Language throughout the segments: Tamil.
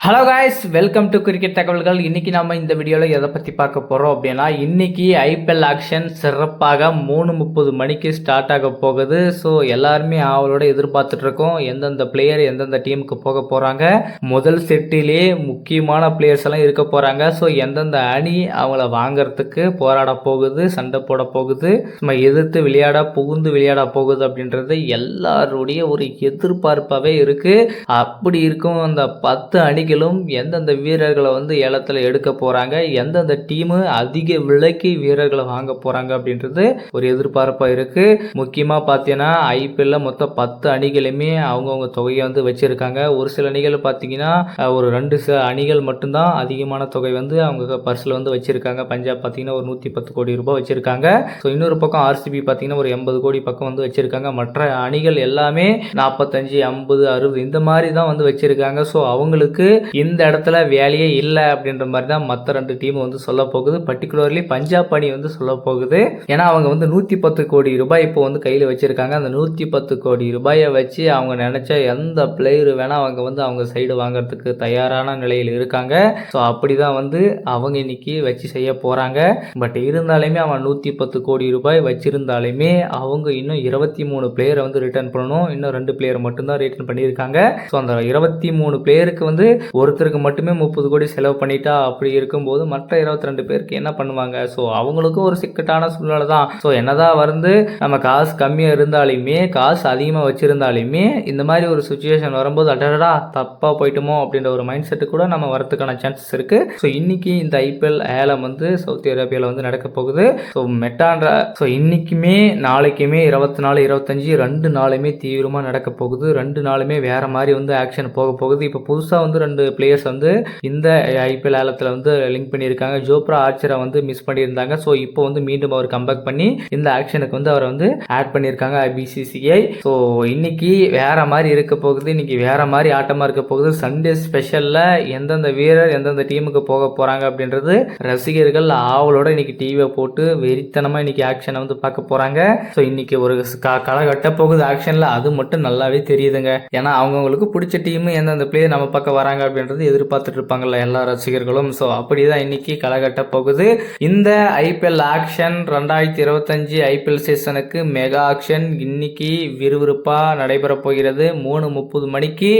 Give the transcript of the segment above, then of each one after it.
Hello guys welcome to cricket தகவல்கள் இன்னைக்கு நம்ம இந்த வீடியோவில் எதை பற்றி பார்க்க போகிறோம் அப்படின்னா இன்னைக்கு ஐபிஎல் ஆக்ஷன் சிறப்பாக மூணு முப்பது மணிக்கு ஸ்டார்ட் ஆக போகுது. ஸோ எல்லாருமே அவளோட எதிர்பார்த்துட்ருக்கோம் எந்தெந்த பிளேயர் எந்தெந்த டீமுக்கு போக போகிறாங்க முதல் செட்டிலே முக்கியமான பிளேயர்ஸ் எல்லாம் இருக்க போகிறாங்க ஸோ எந்தெந்த அணி அவங்கள வாங்கிறதுக்கு போராட போகுது சண்டை போட போகுது நம்ம எதிர்த்து விளையாட புகுந்து விளையாட போகுது அப்படின்றது எல்லாருடைய ஒரு எதிர்பார்ப்பாகவே இருக்குது அப்படி இருக்கும் அந்த பத்து அணி அணிகளும் எந்தெந்த வீரர்களை வந்து ஏலத்தில் எடுக்க போகிறாங்க எந்தெந்த டீமு அதிக விலைக்கு வீரர்களை வாங்க போகிறாங்க அப்படின்றது ஒரு எதிர்பார்ப்பாக இருக்குது முக்கியமாக பார்த்தீங்கன்னா ஐபிஎல்ல மொத்தம் பத்து அணிகளுமே அவங்கவுங்க தொகையை வந்து வச்சுருக்காங்க. ஒரு சில அணிகள் பார்த்தீங்கன்னா ஒரு ரெண்டு ச அணிகள் மட்டும்தான் அதிகமான தொகை வந்து அவங்க பர்ஸில் வந்து வச்சுருக்காங்க. பஞ்சாப் பார்த்தீங்கன்னா ஒரு நூற்றி பத்து கோடி ரூபாய் வச்சுருக்காங்க. ஸோ இன்னொரு பக்கம் ஆர்சிபி பார்த்தீங்கன்னா ஒரு எண்பது கோடி பக்கம் வந்து வச்சுருக்காங்க. மற்ற அணிகள் எல்லாமே நாற்பத்தஞ்சு ஐம்பது அறுபது இந்த மாதிரி தான் வந்து வச்சுருக்காங்க. ஸோ அவங்களுக்கு இந்த இடத்துல வேலையே இல்லை அப்படின்ற மாதிரி தான் மற்ற ரெண்டு டீம் வந்து சொல்ல போகுது. பர்டிகுலர்லி பஞ்சாப் அணி வந்து சொல்ல போகுது. ஏன்னா அவங்க வந்து நூற்றி பத்து கோடி ரூபாய் இப்போ வந்து கையில் வச்சுருக்காங்க. அந்த நூற்றி பத்து கோடி ரூபாயை வச்சு அவங்க நினச்ச எந்த பிளேயர் வேணால் அவங்க வந்து அவங்க சைடு வாங்குறதுக்கு தயாரான நிலையில் இருக்காங்க. ஸோ அப்படி தான் வந்து அவங்க இன்னைக்கு வச்சு செய்ய போகிறாங்க பட் இருந்தாலுமே அவன் நூற்றி பத்து கோடி ரூபாய் வச்சிருந்தாலுமே அவங்க இன்னும் இருபத்தி மூணு பிளேயரை வந்து ரிட்டர்ன் பண்ணணும். இன்னும் ரெண்டு பிளேயர் மட்டும்தான் ரிட்டர்ன் பண்ணியிருக்காங்க. ஸோ அந்த இருபத்தி மூணு பிளேயருக்கு வந்து ஒருத்தருக்கு மட்டுமே முப்பது கோடி செலவு பண்ணிட்டா அப்படி இருக்கும்போது மற்ற இருபத்தி ரெண்டு பேருக்கு என்ன பண்ணுவாங்க? ஸோ அவங்களுக்கும் ஒரு சிக்கட்டான சூழ்நிலை தான். ஸோ என்னதான் வந்து நம்ம காசு கம்மியாக இருந்தாலுமே காசு அதிகமாக வச்சிருந்தாலுமே இந்த மாதிரி ஒரு சுச்சுவேஷன் வரும்போது அடடா தப்பாக போயிட்டுமோ அப்படின்ற ஒரு மைண்ட் செட்டு கூட நம்ம வரதுக்கான சான்சஸ் இருக்கு. ஸோ இன்னைக்கு இந்த ஐபிஎல் ஏலம் வந்து சவுதி அரேபியாவில் வந்து நடக்க போகுது. ஸோ மெட்டான்ற ஸோ இன்னைக்குமே நாளைக்குமே இருபத்தி நாலு இருபத்தஞ்சி ரெண்டு நாளுமே தீவிரமாக நடக்க போகுது. ரெண்டு நாளுமே வேற மாதிரி வந்து ஆக்ஷன் போக போகுது. இப்போ புதுசாக வந்து ரெண்டு பிளேயர்ஸ் வந்து இந்த ஐபிஎல் ஆலத்தில் வந்து லிங்க் பண்ணியிருக்காங்க. ஜோப்ரா ஆர்ச்சரை வந்து மிஸ் பண்ணியிருந்தாங்க. ஸோ இப்போ வந்து மீண்டும் அவர் கம்பேக் பண்ணி இந்த ஆக்ஷனுக்கு வந்து அவரை வந்து ஆட் பண்ணியிருக்காங்க பிசிசிஐ ஸோ இன்னைக்கு வேற மாதிரி இருக்க போகுது. இன்னைக்கு வேற மாதிரி ஆட்டமாக இருக்க போகுது. சண்டே ஸ்பெஷலில் எந்தெந்த வீரர் எந்தெந்த டீமுக்கு போக போகிறாங்க அப்படின்றது ரசிகர்கள் ஆவலோட இன்னைக்கு டிவியை போட்டு வெறித்தனமாக இன்னைக்கு ஆக்ஷனை வந்து பார்க்க போகிறாங்க ஸோ இன்னைக்கு ஒரு க- களை கட்ட போகுது ஆக்ஷனில் அது மட்டும் நல்லாவே தெரியுதுங்க. ஏன்னா அவங்கவுங்களுக்கு பிடிச்ச டீம் எந்தெந்த பிளேயர் நம்ம பக்கம் வராங்க அப்படின்றது எதிர்பார்த்துட்டு இருப்பாங்கல்ல எல்லா ரசிகர்களும். ஸோ அப்படி தான் இன்னைக்கு களைகட்ட போகுது இந்த ஐபிஎல் ஆக்ஷன் ரெண்டாயிரத்தி இருபத்தஞ்சு ஐபிஎல் சீசனுக்கு மெகா ஆக்ஷன் இன்னைக்கு விறுவிறுப்பாக நடைபெற போகிறது. மூணு முப்பது மணிக்கு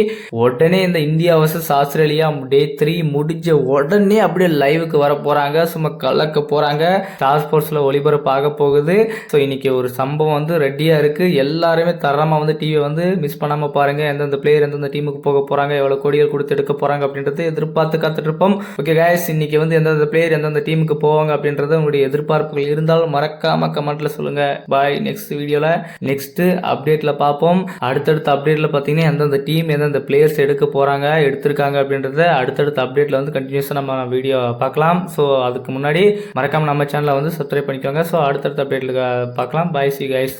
உடனே இந்த India versus Australia day three முடிஞ்ச உடனே அப்படியே லைவுக்கு வர போகிறாங்க சும்மா கலக்க போகிறாங்க ஸ்டார் ஸ்போர்ட்ஸில் ஒளிபரப்பு போகுது. ஸோ இன்னைக்கு ஒரு சம்பவம் வந்து ரெடியாக இருக்குது எல்லாருமே தரமாக வந்து டிவியை வந்து மிஸ் பண்ணாமல் பாருங்கள் எந்தெந்த பிளேயர் எந்தெந்த டீமுக்கு போக போகிறாங்க எவ்வளோ கோடிகள் கொடுத்து எடுக்க போகிறாங்க அப்படின்றது எதிர்பார்த்து காத்துட்ருப்போம் ஓகே guys இன்னைக்கு வந்து எந்தெந்த பிளேயர் எந்தெந்த டீமுக்கு போவாங்க அப்படின்றது உங்களுடைய எதிர்பார்ப்புகள் இருந்தாலும் மறக்காம கமெண்ட்ல சொல்லுங்க. பாய் நெக்ஸ்ட் வீடியோவில் நெக்ஸ்ட் அப்டேட்ல பார்ப்போம். அடுத்தடுத்த அப்டேட்ல பார்த்தீங்கன்னா எந்தெந்த டீம் எந்தெந்த பிளேயர்ஸ் எடுக்க போகிறாங்க எடுத்திருக்காங்க அப்படின்றத அடுத்தடுத்த அப்டேட்ல வந்து கண்டினியூஸாக நம்ம வீடியோ பார்க்கலாம். ஸோ அதுக்கு முன்னாடி மறக்காம நம்ம சேனலை வந்து சப்ஸ்கிரைப் பண்ணிக்கோங்க. ஸோ அடுத்தடுத்த அப்டேட்ல பார்க்கலாம். பாய் சி கைஸ்